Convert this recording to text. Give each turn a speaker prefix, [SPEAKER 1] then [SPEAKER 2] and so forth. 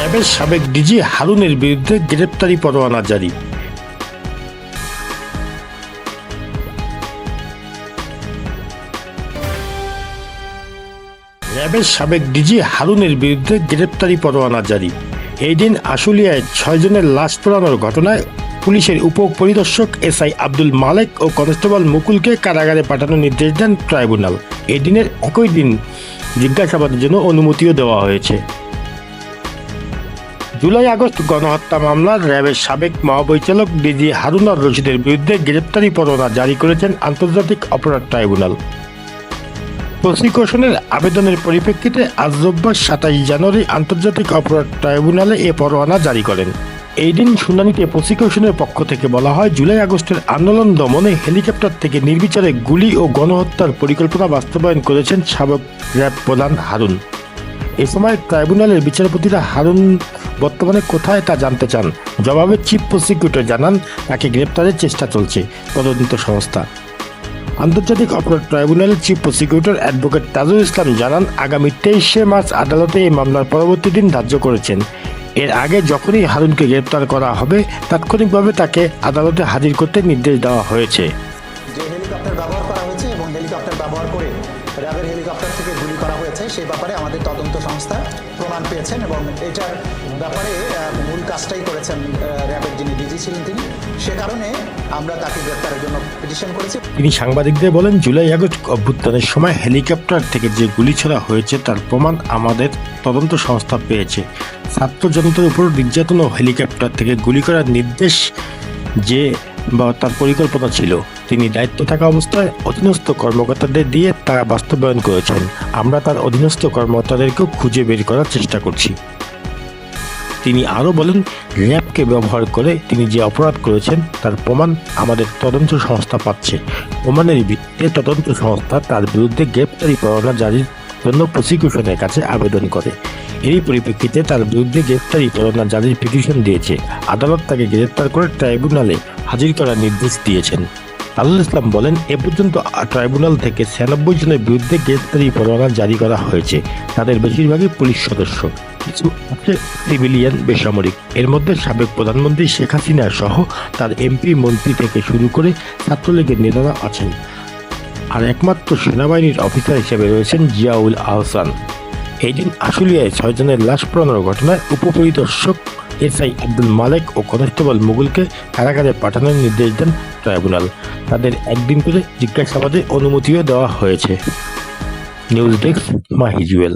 [SPEAKER 1] র্যাবের সাবেক ডিজি হারুনের বিরুদ্ধে গ্রেপ্তারি পরোয়ানা জারি। র্যাবের সাবেক ডিজি হারুনের বিরুদ্ধে গ্রেপ্তারি পরোয়ানা জারি। এই দিন আশুলিয়ায় ছয়জনের লাশ পোড়ানোর ঘটনায় পুলিশের উপপরিদর্শক এসআই আব্দুল মালেক ও কনস্টেবল মুকুলকে কারাগারে পাঠানোর নির্দেশ দেন ট্রাইব্যুনাল। এই দিনের একই দিন জিজ্ঞাসাবাদের জন্য অনুমতিও দেওয়া হয়েছে। জুলাই আগস্ট গণহত্যা মামলার র্যাবের সাবেক মহাপরিচালক ডিজি হারুনার রশিদের বিরুদ্ধে গ্রেপ্তারি পরোয়ানা জারি করেছেন আন্তর্জাতিক অপরাধ ট্রাইব্যুনাল। প্রসিকিউশনের আবেদনের পরিপ্রেক্ষিতে আজ রোববার সাতাশ জানুয়ারি আন্তর্জাতিক অপরাধ ট্রাইব্যুনালে এ পরোয়ানা জারি করেন। এই দিন শুনানিতে প্রসিকিউশনের পক্ষ থেকে বলা হয়, জুলাই আগস্টের আন্দোলন দমনে হেলিকপ্টার থেকে নির্বিচারে গুলি ও গণহত্যার পরিকল্পনা বাস্তবায়ন করেছেন সাবেক র্যাব প্রধান হারুন। এ সময় ট্রাইব্যুনালের বিচারপতিরা হারুন বর্তমানে কোথায় তা জানতে চান? জবাবে চিফ প্রসিকিউটর জানান, তাকে গ্রেপ্তারের চেষ্টা চলছে তদন্ত সংস্থা। আন্তর্জাতিক অপরাধ ট্রাইব্যুনালের chief prosecutor advocate Tajul Islam জানান, আগামী তেইশে মার্চ আদালতে এই মামলার পরবর্তী দিন ধার্য করেছেন। এর আগে যখনই হারুনকে গ্রেপ্তার করা হবে, তাৎক্ষণিকভাবে তাকে আদালতে হাজির করতে নির্দেশ দেওয়া হয়েছে।
[SPEAKER 2] হেলিকপ্টার ব্যবহার করা হয়েছে এবং হেলিকপ্টার ব্যবহার করে র্যাবের হেলিকপ্টার থেকে গুলি করা হয়েছে। সেই ব্যাপারে আমাদের তদন্ত সংস্থা প্রমাণ পেয়েছেন এবং এটার ব্যাপারে মূল কাজটাই করেছেন র্যাবের যিনি ডিজি ছিলেন তিনি। সে কারণে আমরা তাকে গ্রেপ্তারের জন্য পিটিশন করেছি।
[SPEAKER 1] তিনি সাংবাদিকদের বলেন, জুলাই আগস্ট অভ্যুত্থানের সময় হেলিকপ্টার থেকে যে গুলি ছোড়া হয়েছে, তার প্রমাণ আমাদের তদন্ত সংস্থা পেয়েছে। ছাত্র জনতার উপর নির্যাতন ও হেলিকপ্টার থেকে গুলি করার নির্দেশ যে বা তার পরিকল্পনা ছিল। তিনি দায়িত্ব থাকা অবস্থায় অধীনস্থ কর্মকর্তাদের দিয়ে তা বাস্তবায়ন করেছেন। আমরা তার অধীনস্থ কর্মকর্তাদেরকেও খুঁজে বের করার চেষ্টা করছি। তিনি আরও বলেন র্যাবকে ব্যবহার করে তিনি যে অপরাধ করেছেন, তার প্রমাণ আমাদের তদন্ত সংস্থা পাচ্ছে। প্রমাণের ভিত্তিতে তদন্ত সংস্থা তার বিরুদ্ধে গ্রেপ্তারি পরোয়ানা জারির জন্য প্রসিকিউশনের কাছে আবেদন করে। এরই পরিপ্রেক্ষিতে তার বিরুদ্ধে গ্রেপ্তারি পরোয়ানা জারির পিটিশন দিয়েছে। আদালত তাকে গ্রেপ্তার করে ট্রাইব্যুনালে হাজির করার নির্দেশ দিয়েছেন। আল্লাহ ইসলাম বলেন, এ পর্যন্ত ট্রাইব্যুনাল থেকে ছিয়ানব্বই জনের বিরুদ্ধে গ্রেপ্তারি পরোয়ানা জারি করা হয়েছে। তাদের বেশিরভাগই পুলিশ সদস্য। কিছু সিভিলিয়ান বেসামরিক। এর মধ্যে সাবেক প্রধানমন্ত্রী শেখ হাসিনা সহ তার এমপি মন্ত্রী থেকে শুরু করে ছাত্রলীগের নেতারা আছেন। আর একমাত্র সেনাবাহিনীর অফিসার হিসেবে রয়েছেন জিয়াউল আহসান। এই দিন আশুলিয়ায় ছয়জনের লাশ পড়ানোর ঘটনায় উপপরিদর্শক এসআই আব্দুল মালেক ও কনস্টেবল মুগুলকে কারাগারে পাঠানোর নির্দেশ দেন ট্রাইব্যুনাল। তাদের একদিন করে জিজ্ঞাসাবাদের অনুমতিও দেওয়া হয়েছে। News desk মাহিজুয়েল।